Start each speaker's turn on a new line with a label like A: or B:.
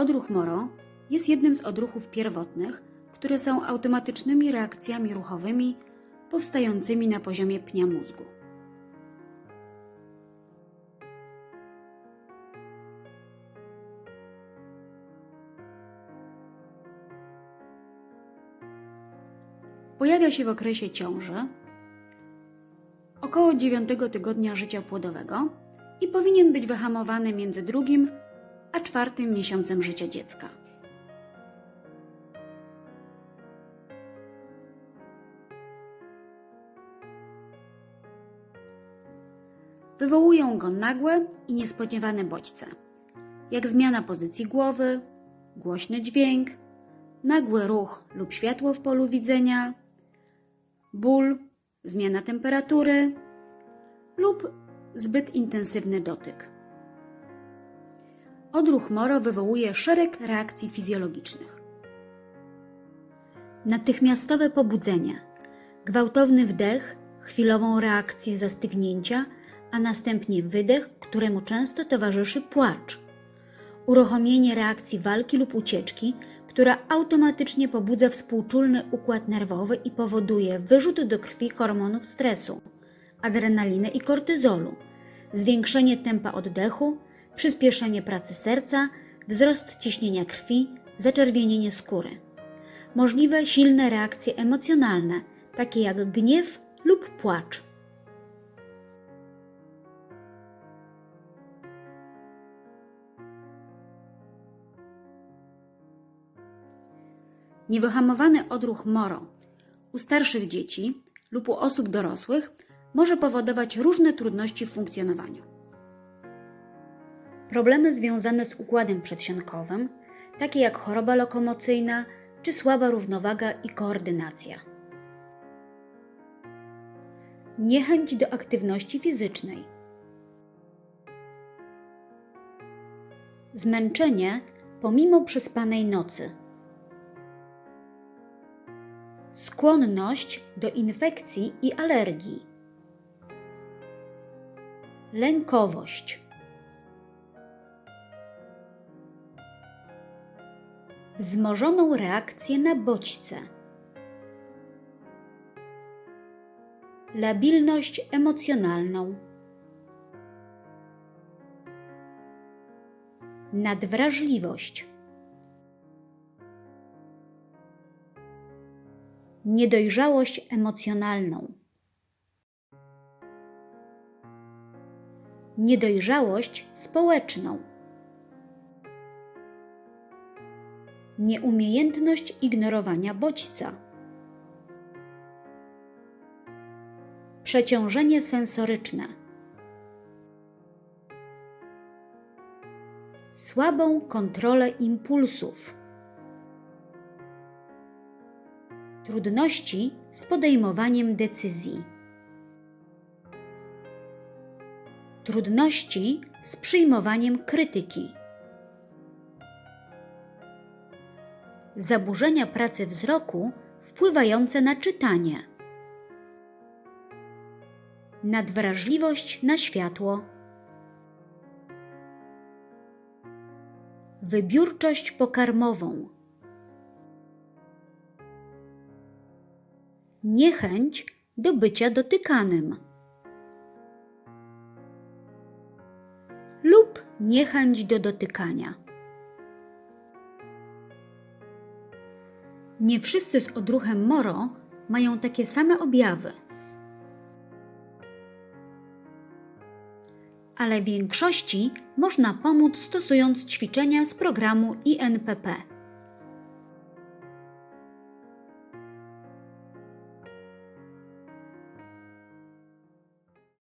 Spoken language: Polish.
A: Odruch Moro jest jednym z odruchów pierwotnych, które są automatycznymi reakcjami ruchowymi powstającymi na poziomie pnia mózgu. Pojawia się w okresie ciąży, około 9 tygodnia życia płodowego i powinien być wyhamowany między drugim a czwartym miesiącem życia dziecka. Wywołują go nagłe i niespodziewane bodźce, jak zmiana pozycji głowy, głośny dźwięk, nagły ruch lub światło w polu widzenia, ból, zmiana temperatury lub zbyt intensywny dotyk. Odruch Moro wywołuje szereg reakcji fizjologicznych. Natychmiastowe pobudzenie, gwałtowny wdech, chwilową reakcję zastygnięcia, a następnie wydech, któremu często towarzyszy płacz. Uruchomienie reakcji walki lub ucieczki, która automatycznie pobudza współczulny układ nerwowy i powoduje wyrzut do krwi hormonów stresu, adrenaliny i kortyzolu, zwiększenie tempa oddechu, przyspieszenie pracy serca, wzrost ciśnienia krwi, zaczerwienienie skóry. Możliwe silne reakcje emocjonalne, takie jak gniew lub płacz. Niewyhamowany odruch moro u starszych dzieci lub u osób dorosłych może powodować różne trudności w funkcjonowaniu. Problemy związane z układem przedsionkowym, takie jak choroba lokomocyjna czy słaba równowaga i koordynacja. Niechęć do aktywności fizycznej. Zmęczenie pomimo przespanej nocy. Skłonność do infekcji i alergii. Lękowość. Wzmożoną reakcję na bodźce. Labilność emocjonalną. Nadwrażliwość. Niedojrzałość emocjonalną. Niedojrzałość społeczną. Nieumiejętność ignorowania bodźca. Przeciążenie sensoryczne. Słabą kontrolę impulsów. Trudności z podejmowaniem decyzji. Trudności z przyjmowaniem krytyki. Zaburzenia pracy wzroku wpływające na czytanie. Nadwrażliwość na światło. Wybiórczość pokarmową. Niechęć do bycia dotykanym. Lub niechęć do dotykania. Nie wszyscy z odruchem moro mają takie same objawy. Ale większości można pomóc stosując ćwiczenia z programu INPP.